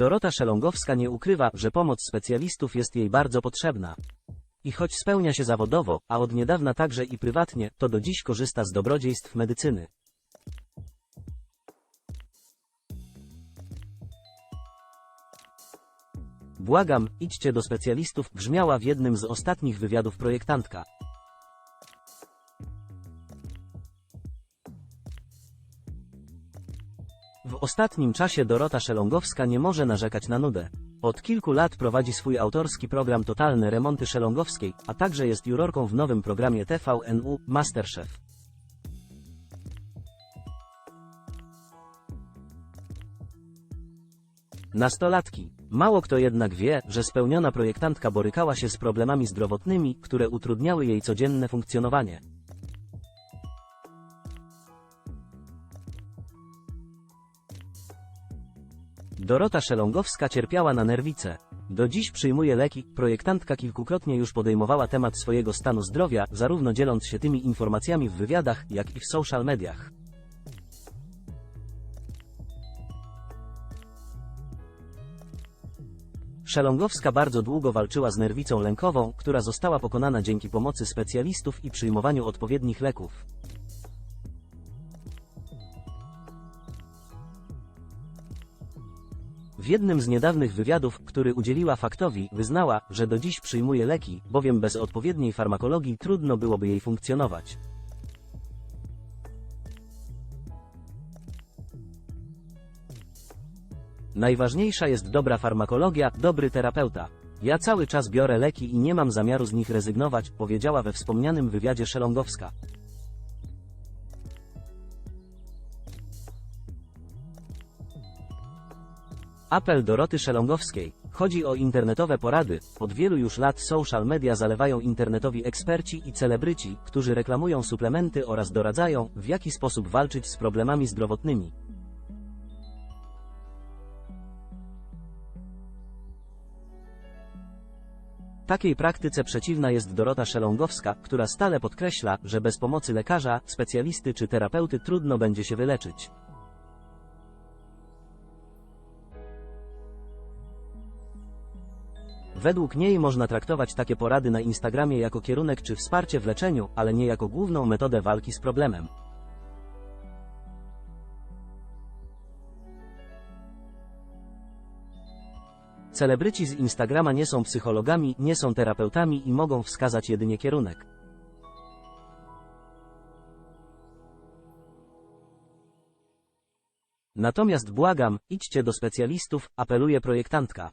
Dorota Szelongowska nie ukrywa, że pomoc specjalistów jest jej bardzo potrzebna. I choć spełnia się zawodowo, a od niedawna także i prywatnie, to do dziś korzysta z dobrodziejstw medycyny. Błagam, idźcie do specjalistów, brzmiała w jednym z ostatnich wywiadów projektantka. W ostatnim czasie Dorota Szelongowska nie może narzekać na nudę. Od kilku lat prowadzi swój autorski program Totalne Remonty Szelongowskiej, a także jest jurorką w nowym programie TVNU Masterchef. Nastolatki. Mało kto jednak wie, że spełniona projektantka borykała się z problemami zdrowotnymi, które utrudniały jej codzienne funkcjonowanie. Dorota Szelongowska cierpiała na nerwice. Do dziś przyjmuje leki, projektantka kilkukrotnie już podejmowała temat swojego stanu zdrowia, zarówno dzieląc się tymi informacjami w wywiadach, jak i w social mediach. Szelongowska bardzo długo walczyła z nerwicą lękową, która została pokonana dzięki pomocy specjalistów i przyjmowaniu odpowiednich leków. W jednym z niedawnych wywiadów, który udzieliła Faktowi, wyznała, że do dziś przyjmuje leki, bowiem bez odpowiedniej farmakologii trudno byłoby jej funkcjonować. Najważniejsza jest dobra farmakologia, dobry terapeuta. Ja cały czas biorę leki i nie mam zamiaru z nich rezygnować, powiedziała we wspomnianym wywiadzie Szelongowska. Apel Doroty Szelongowskiej. Chodzi o internetowe porady. Od wielu już lat social media zalewają internetowi eksperci i celebryci, którzy reklamują suplementy oraz doradzają, w jaki sposób walczyć z problemami zdrowotnymi. Takiej praktyce przeciwna jest Dorota Szelongowska, która stale podkreśla, że bez pomocy lekarza, specjalisty czy terapeuty trudno będzie się wyleczyć. Według niej można traktować takie porady na Instagramie jako kierunek czy wsparcie w leczeniu, ale nie jako główną metodę walki z problemem. Celebryci z Instagrama nie są psychologami, nie są terapeutami i mogą wskazać jedynie kierunek. Natomiast błagam, idźcie do specjalistów, apeluje projektantka.